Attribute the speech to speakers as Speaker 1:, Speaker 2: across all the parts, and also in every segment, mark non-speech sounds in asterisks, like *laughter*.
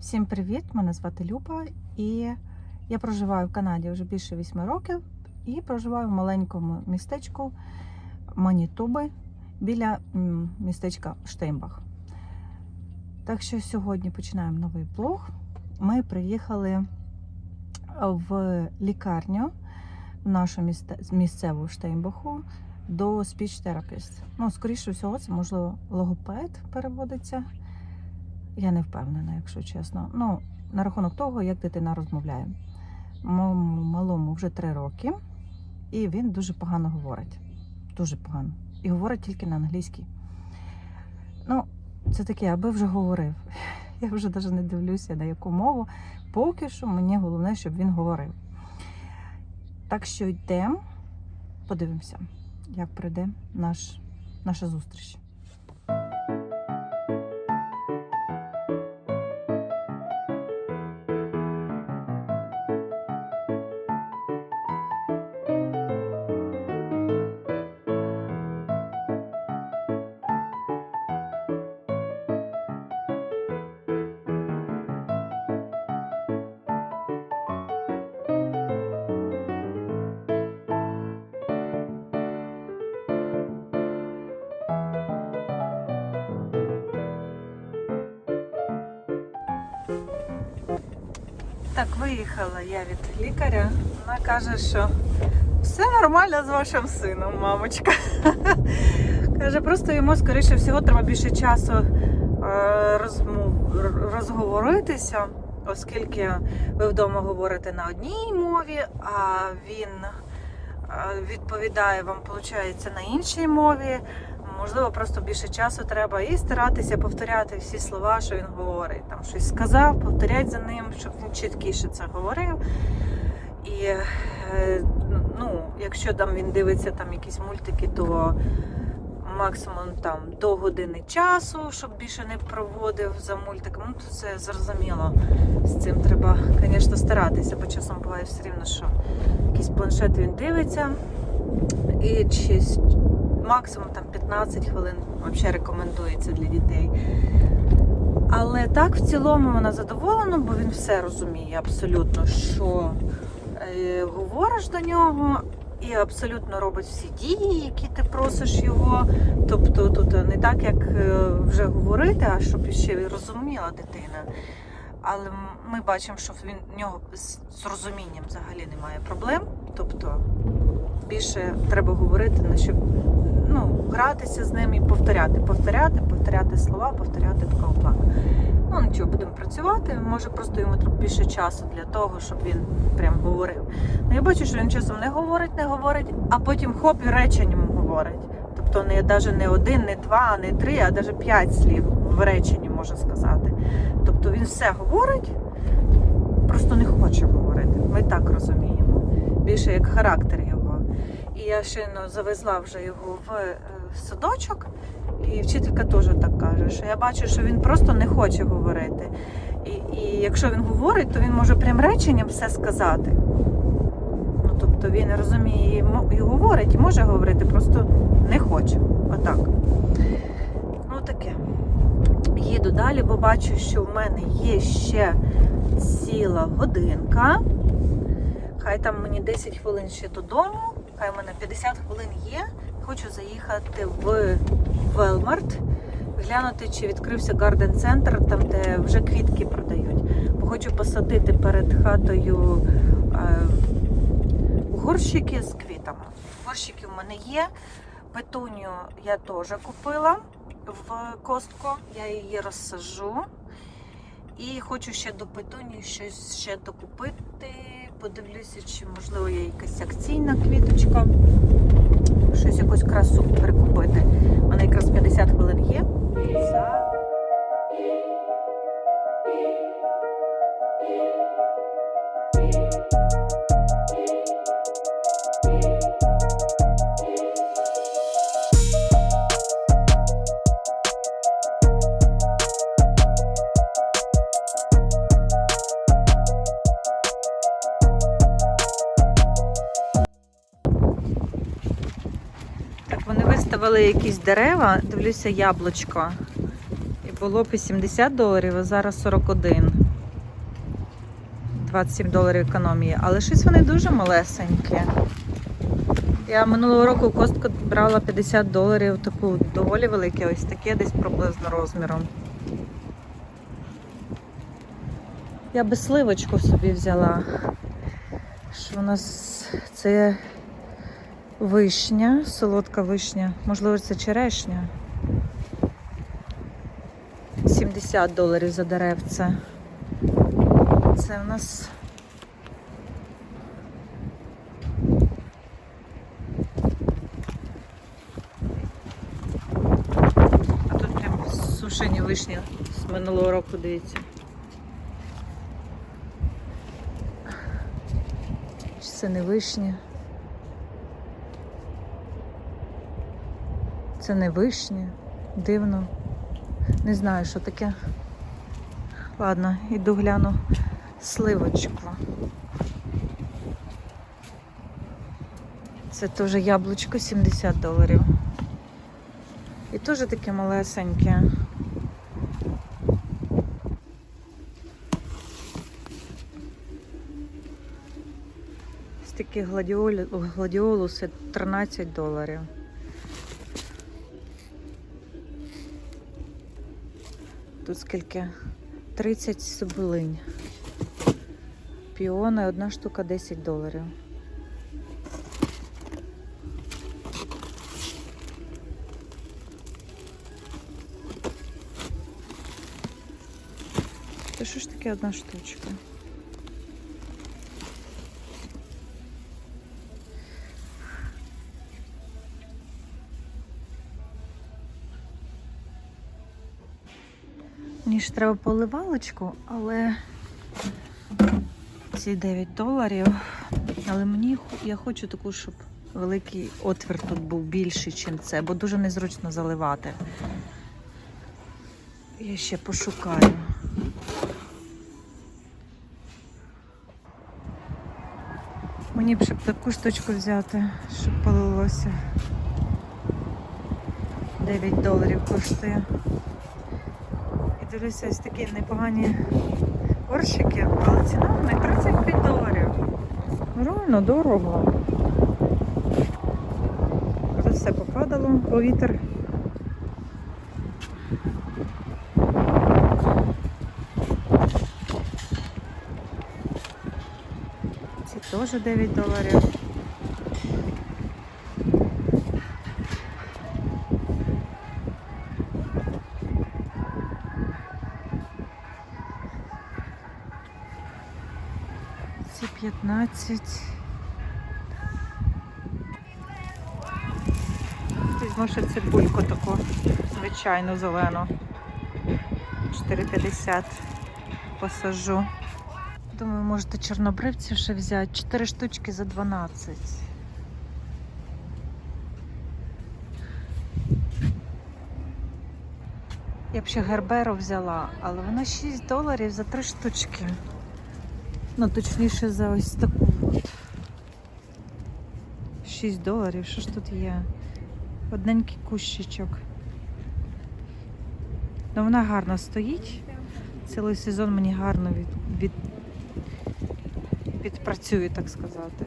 Speaker 1: Всім привіт! Мене звати Люба і я проживаю в Канаді вже більше 8 років і проживаю в маленькому містечку Манітоби біля містечка Штейнбах. Так що сьогодні починаємо новий блог. Ми приїхали в лікарню в нашу місцеву Штейнбаху до speech therapist. Ну, скоріше всього, це можливо логопед переводиться. Я не впевнена, якщо чесно. Ну, на рахунок того, як дитина розмовляє. Моєму малому вже три роки, і він дуже погано говорить. Дуже погано. І говорить тільки на англійській. Ну, це таке, аби вже говорив. *laughs* Я вже навіть не дивлюся, на яку мову. Поки що мені головне, щоб він говорив. Так що йдемо, подивимося, як прийде наш, наша зустріч. Так, виїхала я від лікаря. Вона каже, що все нормально з вашим сином, мамочка. *laughs* Каже, просто йому, скоріше всього, треба більше часу е, розговоритися, оскільки ви вдома говорите на одній мові, а він е, відповідає вам, виходить, на іншій мові. Можливо, просто більше часу треба і старатися повторяти всі слова, що він говорить. Там щось сказав, повторять за ним, щоб він чіткіше це говорив. І е, ну, якщо там він дивиться там якісь мультики, то максимум там до години часу, щоб більше не проводив за мультиком. Ну, то це зрозуміло. З цим треба, звісно, старатися, бо часом буває все рівно, що якийсь планшет він дивиться. І чи максимум там 15 хвилин взагалі рекомендується для дітей. Але так, в цілому вона задоволена, бо він все розуміє абсолютно, що е, говориш до нього, і абсолютно робить всі дії, які ти просиш його. Тобто тут не так, як е, вже говорити, а щоб ще розуміла дитина. Але ми бачимо, що він в нього з розумінням взагалі немає проблем. Тобто більше треба говорити, на щоб ну, гратися з ним і повторяти, повторяти, повторяти слова, повторяти плану. Ну нічого, будемо працювати. Може, просто йому трохи більше часу для того, щоб він прям говорив. Ну я бачу, що він часом не говорить, не говорить, а потім хоп і реченням говорить. Тобто не навіть не один, не два, не три, а навіть п'ять слів в реченні може сказати. Тобто він все говорить, просто не хоче говорити. Ми так розуміємо. Більше як характер його. І я щойно завезла вже його в е, садочок, і вчителька теж так каже, що я бачу, що він просто не хоче говорити. І, і якщо він говорить, то він може прям реченням все сказати. Ну, тобто він розуміє і говорить, і може говорити, просто не хоче. Отак. Ну таке. Їду далі, бо бачу, що в мене є ще ціла годинка. Хай там мені 10 хвилин ще додому, хай в мене 50 хвилин є. Хочу заїхати в Велмарт, глянути, чи відкрився гарден центр, там, де вже квітки продають. Бо хочу посадити перед хатою е, горщики з квітами. Горщики в мене є. Петуню я теж купила в Костко, я її розсажу. І хочу ще до петуні щось ще докупити. Подивлюся, чи можливо є якась акційна квіточка. Щось якусь красу прикупити. Вона якраз 50 хвилин є. За... дерева, дивлюся, яблучко. І було б 80 доларів, а зараз 41. 27 доларів економії, але щось вони дуже малесенькі. Я минулого року костку брала 50 доларів, таку доволі велике, ось таке десь приблизно розміром. Я би сливочку собі взяла. Що у нас це вишня, солодка вишня. Можливо, це черешня. 70 доларів за деревце. Це у нас. А тут прям сушені вишні з минулого року, дивіться. Це не вишня? Це не вишня. Дивно. Не знаю, що таке. Ладно, іду гляну сливочку. Це теж яблучко 70 доларів. І теж таке малесеньке. Такі гладіолуси 13 доларів. Тут скільки? 30 сублинь. Піони, одна штука 10 доларів. Це що ж таке одна штучка? Ж треба поливалочку, але ці 9 доларів. Але мені я хочу таку, щоб великий отвір тут був більший, ніж це, бо дуже незручно заливати. Я ще пошукаю. Мені б ще таку штучку взяти, щоб полилося. 9 доларів коштує. Дивлюся, ось такі непогані горщики, але ціна них 35 доларів. Реально дорого. Тут все попадало, бо вітер. Ці теж 9 доларів. Ці 15. Візьму ще цибульку таку, звичайну зелену. 4,50 посажу. Думаю, можете чорнобривців ще взяти. 4 штучки за 12. Я б ще герберу взяла, але вона 6 доларів за 3 штучки. Ну, точніше, за ось таку. от. 6 доларів. Що ж тут є? Одненький кущичок. Ну, вона гарно стоїть. Цілий сезон мені гарно від, від, відпрацює, так сказати.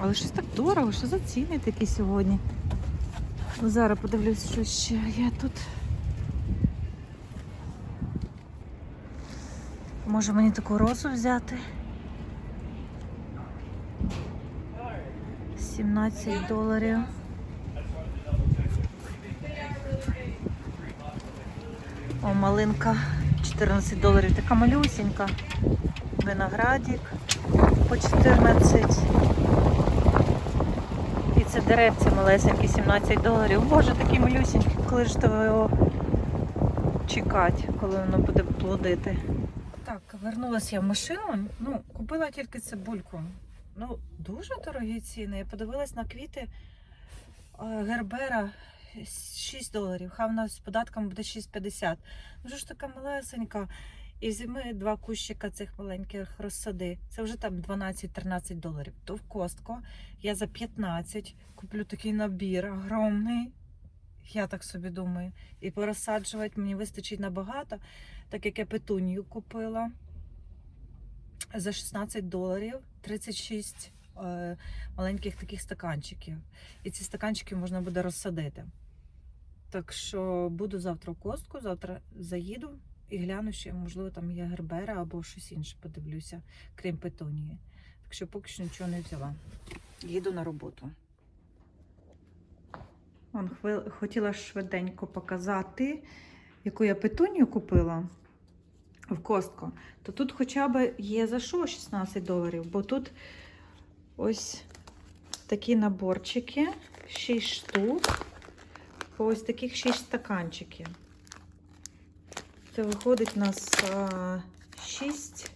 Speaker 1: Але щось так дорого, що за ціни такі сьогодні. Ну, зараз подивлюсь, що ще є тут. Може мені таку розу взяти? 17 доларів. О, малинка 14 доларів. Така малюсенька. Виноградик по 14. І це деревця малесенькі, 17 доларів. Боже, такі малюсенькі, коли ж того його чекати, коли воно буде плодити. Вернулася я в машину. Ну, купила тільки цибульку. Ну, дуже дорогі ціни. Я подивилась на квіти е, Гербера 6 доларів. Хай вона з податком буде 6,50. Ну, ж така малесенька. І зими два кущика цих маленьких розсади. Це вже там 12-13 доларів. То в костко я за 15 куплю такий набір огромний. Я так собі думаю. І порозсаджувати мені вистачить набагато, так як я петунію купила. За 16 доларів 36 е, маленьких таких стаканчиків. І ці стаканчики можна буде розсадити. Так що буду завтра в костку, завтра заїду і гляну, ще, можливо, там є гербера або щось інше, подивлюся, крім петонії. Так що поки що нічого не взяла. Їду на роботу. Вон. Хотіла швиденько показати, яку я петунію купила в костку. То тут хоча б є за що 16 доларів, бо тут ось такі наборчики, 6 штук, по ось таких 6 стаканчиків. Це виходить у нас 6,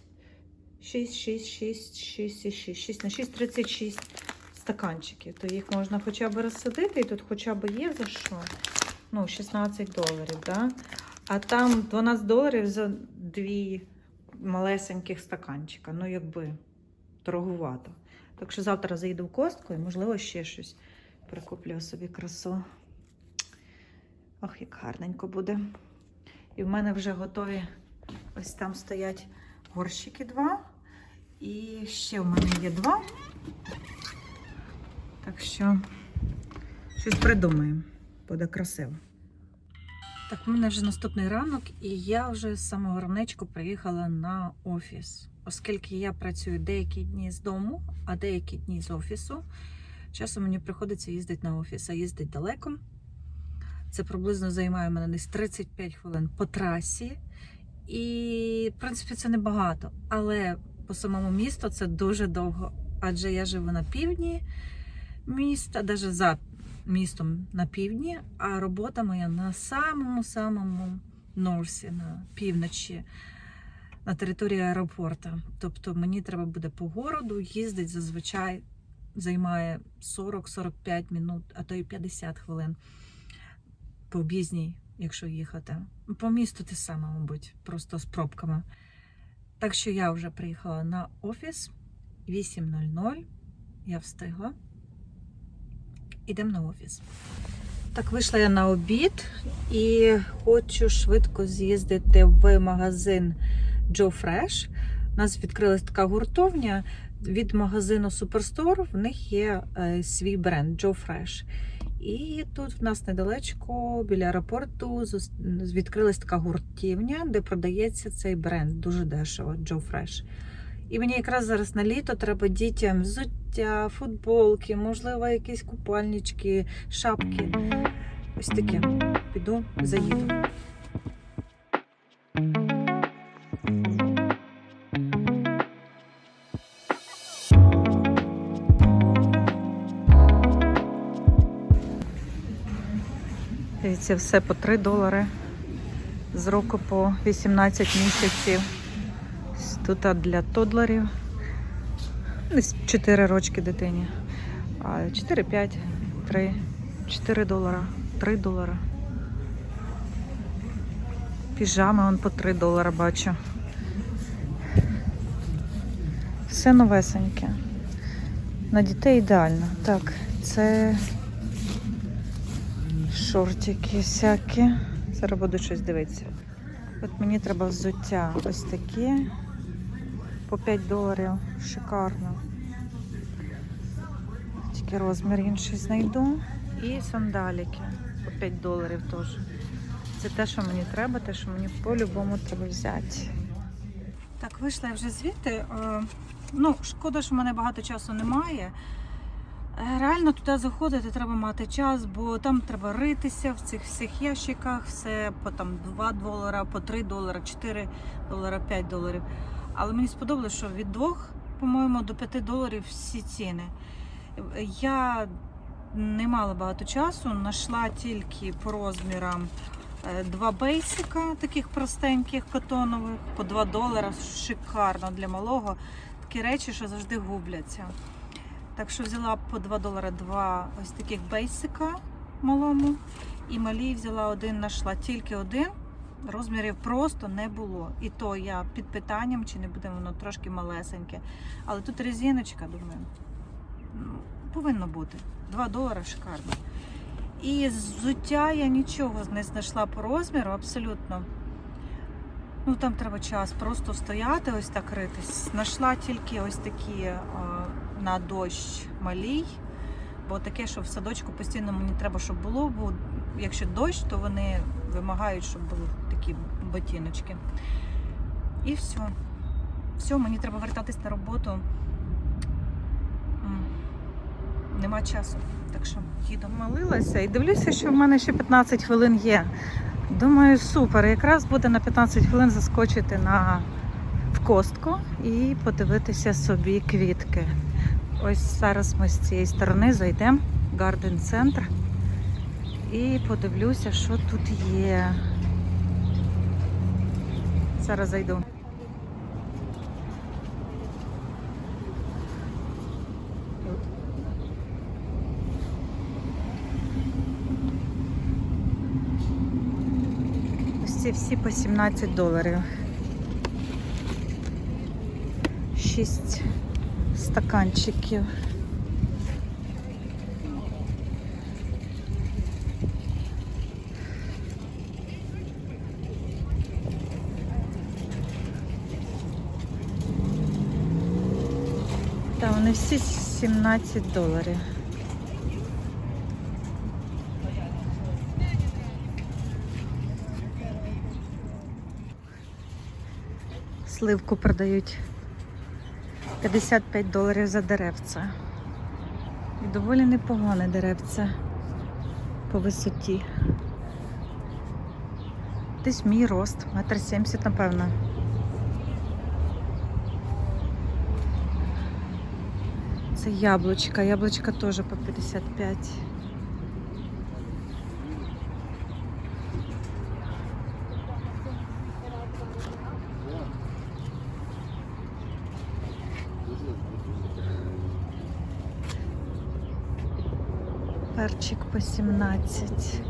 Speaker 1: 6, 6, 6, 6 і 6, 6 на 6, 36 стаканчиків. То їх можна хоча б розсадити, і тут хоча б є за що. Ну, 16 доларів, да? А там 12 доларів за дві малесеньких стаканчика. Ну, якби торгувато. Так що завтра заїду в костку і, можливо, ще щось прикуплю собі красу. Ох, як гарненько буде. І в мене вже готові ось там стоять горщики два. І ще в мене є два. Так що щось придумаємо. Буде красиво. Так, у мене вже наступний ранок, і я вже з самого ранечку приїхала на офіс. Оскільки я працюю деякі дні з дому, а деякі дні з офісу. Часом мені приходиться їздити на офіс, а їздить далеко. Це приблизно займає мене десь 35 хвилин по трасі. І, в принципі, це небагато. Але по самому місту це дуже довго. Адже я живу на півдні міста, навіть за містом на півдні, а робота моя на самому-самому норсі, на півночі, на території аеропорту. Тобто мені треба буде по городу їздити зазвичай займає 40-45 минут, а то й 50 хвилин по об'їзній, якщо їхати. По місту те саме, мабуть, просто з пробками. Так що я вже приїхала на офіс 8.00. Я встигла. Ідемо на офіс. Так, вийшла я на обід і хочу швидко з'їздити в магазин Joe Fresh. У нас відкрилась така гуртовня від магазину Superstore. В них є е, свій бренд Joe Fresh. І тут в нас недалечко біля аеропорту відкрилась така гуртівня, де продається цей бренд дуже дешево Joe Fresh. І мені якраз зараз на літо треба дітям взуття, футболки, можливо, якісь купальнички, шапки. Ось таке. Піду, заїду. Дивіться, все по 3 долари. З року по 18 місяців. Тут для тодлерів. Десь 4 рочки дитині. 4, 5, 3, 4 долара, 3 долара. Піжами он по 3 долара бачу. Все новесеньке. На дітей ідеально. Так, це шортики всякі. Зараз буду щось дивитися. От мені треба взуття ось такі. По 5 доларів. Шикарно. Тільки розмір інший знайду. І сандаліки по 5 доларів теж. Це те, що мені треба, те, що мені по-любому треба взяти. Так, вийшла я вже звідти. Е, Ну, шкода, що в мене багато часу немає. Е, Реально туди заходити треба мати час, бо там треба ритися в цих всіх ящиках, все по там 2 долара, по 3 долара, 4 долара, 5 доларів. Але мені сподобалося, що від 2, по-моєму, до 5 доларів всі ціни. Я не мала багато часу, знайшла тільки по розмірам е, два бейсика, таких простеньких котонових, по 2 долара. Шикарно для малого. Такі речі, що завжди губляться. Так що взяла по 2 долара два ось таких бейсика малому. І малій взяла один, знайшла тільки один. Розмірів просто не було. І то я під питанням, чи не буде воно трошки малесеньке. Але тут резиночка, думаю, ну, повинно бути. 2 долара шикарно. І взуття я нічого не знайшла по розміру, абсолютно. Ну там треба час просто стояти, ось так ритись. Знайшла тільки ось такі е, на дощ малій, бо таке, що в садочку постійно мені треба, щоб було, бо якщо дощ, то вони вимагають, щоб були такі ботиночки. І все. Все, мені треба вертатись на роботу. Нема часу. Так що їду. Молилася і дивлюся, що в мене ще 15 хвилин є. Думаю, супер. Якраз буде на 15 хвилин заскочити на в костку і подивитися собі квітки. Ось зараз ми з цієї сторони зайдемо в гарден центр і подивлюся, що тут є. Зараз зайду. Ось ці всі по 17 доларів. Шість стаканчиків. Та вони всі 17 доларів. Сливку продають 55 доларів за деревце. І доволі непогане деревце по висоті. Десь мій рост, метр сімдесят, напевно. Це яблучка. Яблучка теж по 55. Перчик по 17.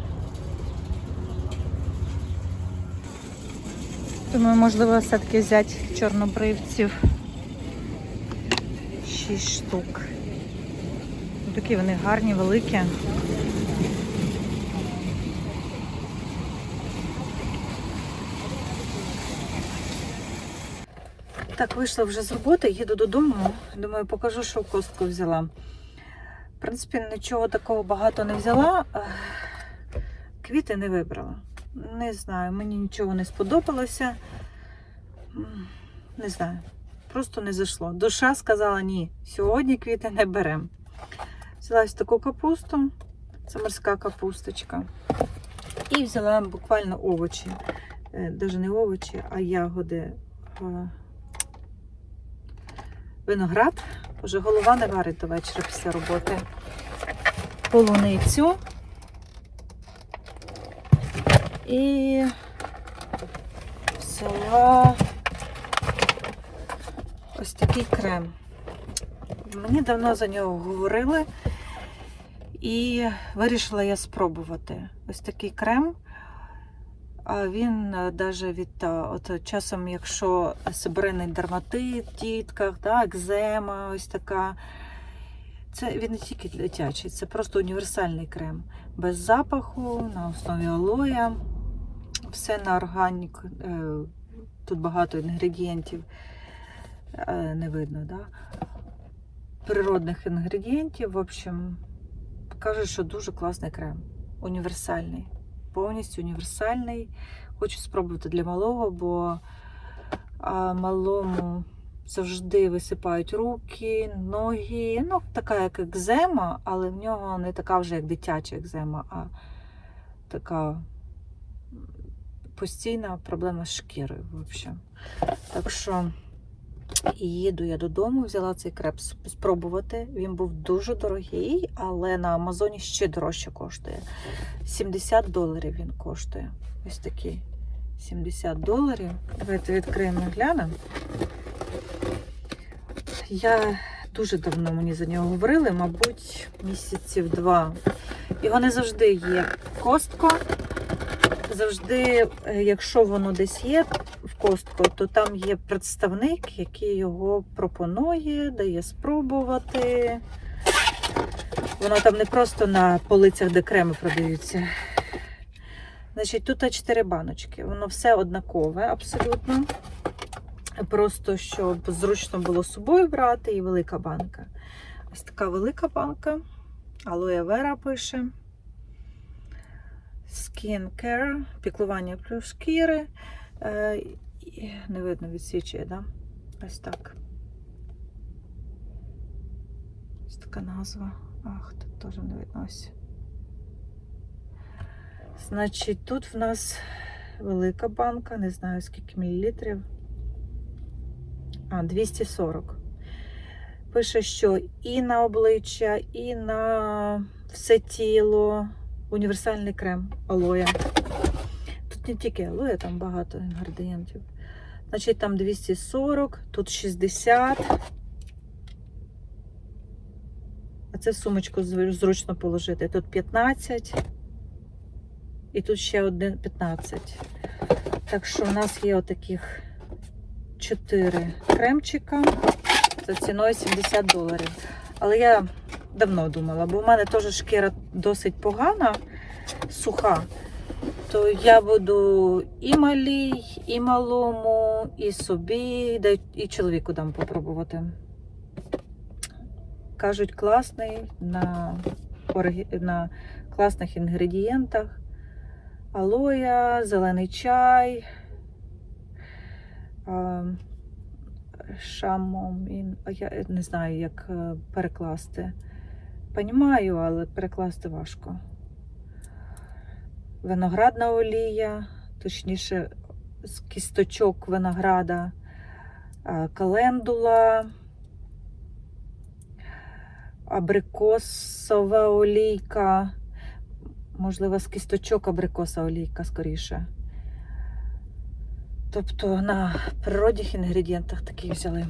Speaker 1: Думаю, можливо, все-таки взяти чорнобривців 6 штук. Такі вони гарні, великі. Так, вийшла вже з роботи, їду додому. Думаю, покажу, що в костку взяла. В принципі, нічого такого багато не взяла. Квіти не вибрала. Не знаю, мені нічого не сподобалося. Не знаю, просто не зайшло. Душа сказала ні, сьогодні квіти не беремо. Взяла таку капусту, це морська капусточка. І взяла буквально овочі. Навіть не овочі, а ягоди. Е, Виноград. Вже голова не варить до вечора після роботи. Полуницю. І взяла ось такий крем. Мені давно за нього говорили, і вирішила я спробувати. Ось такий крем. А він навіть від е, от часом, якщо сибиринний дерматит в дітках, да, екзема, ось така. Це він не тільки дитячий, це просто універсальний крем. Без запаху, на основі алоя. Все на органік. е, Тут багато інгредієнтів е, не видно, да? природних інгредієнтів. В общем, кажуть, що дуже класний крем. Універсальний. Повністю універсальний. Хочу спробувати для малого, бо малому завжди висипають руки, ноги. Ну, така як екзема, але в нього не така вже як дитяча екзема, а така постійна проблема з шкірою. В общем. Так що і їду я додому, взяла цей креп спробувати. Він був дуже дорогий, але на Амазоні ще дорожче коштує. 70 доларів він коштує. Ось такий. 70 доларів. Давайте відкриємо глянемо. Я дуже давно мені за нього говорили, мабуть, місяців два. Його не завжди є костко. Завжди, е, якщо воно десь є в костку, то там є представник, який його пропонує, дає спробувати. Воно там не просто на полицях, де креми продаються. Значить, тут 4 баночки. Воно все однакове абсолютно. Просто щоб зручно було з собою брати, і велика банка. Ось така велика банка. Алоє Вера пише. Skin Care, піклування про шкіри. Е, Не видно, відсвічує, да? Ось так. Ось така назва. Ах, тут теж не видно ось. Значить, тут в нас велика банка, не знаю скільки мілілітрів. А, 240. Пише, що і на обличчя, і на все тіло. Універсальний крем алоя. Тут не тільки алоя, там багато інгредієнтів. Значить, там 240, тут 60. А це в сумочку зручно положити. Тут 15. І тут ще один 15. Так що в нас є отаких 4 кремчика за ціною 70 доларів. Але я давно думала, бо в мене теж шкіра досить погана, суха. То я буду і малій, і малому, і собі, і чоловіку дам попробувати. Кажуть, класний на, на класних інгредієнтах. Алоя, зелений чай. А Я не знаю, як е, перекласти. Понімаю, але перекласти важко. Виноградна олія, точніше, з кісточок винограда, календула, абрикосова олійка, можливо, з кісточок абрикоса олійка скоріше. Тобто на природних інгредієнтах такі взяли.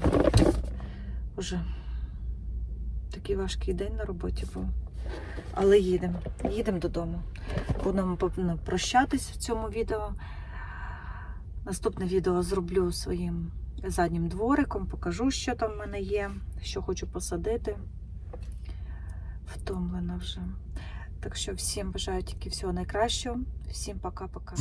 Speaker 1: Уже такий важкий день на роботі був. Але їдемо. Їдемо додому. Будемо певно, прощатись в цьому відео. Наступне відео зроблю своїм заднім двориком, покажу, що там в мене є, що хочу посадити. Втомлена вже. Так що всім бажаю тільки всього найкращого. Всім пока-пока.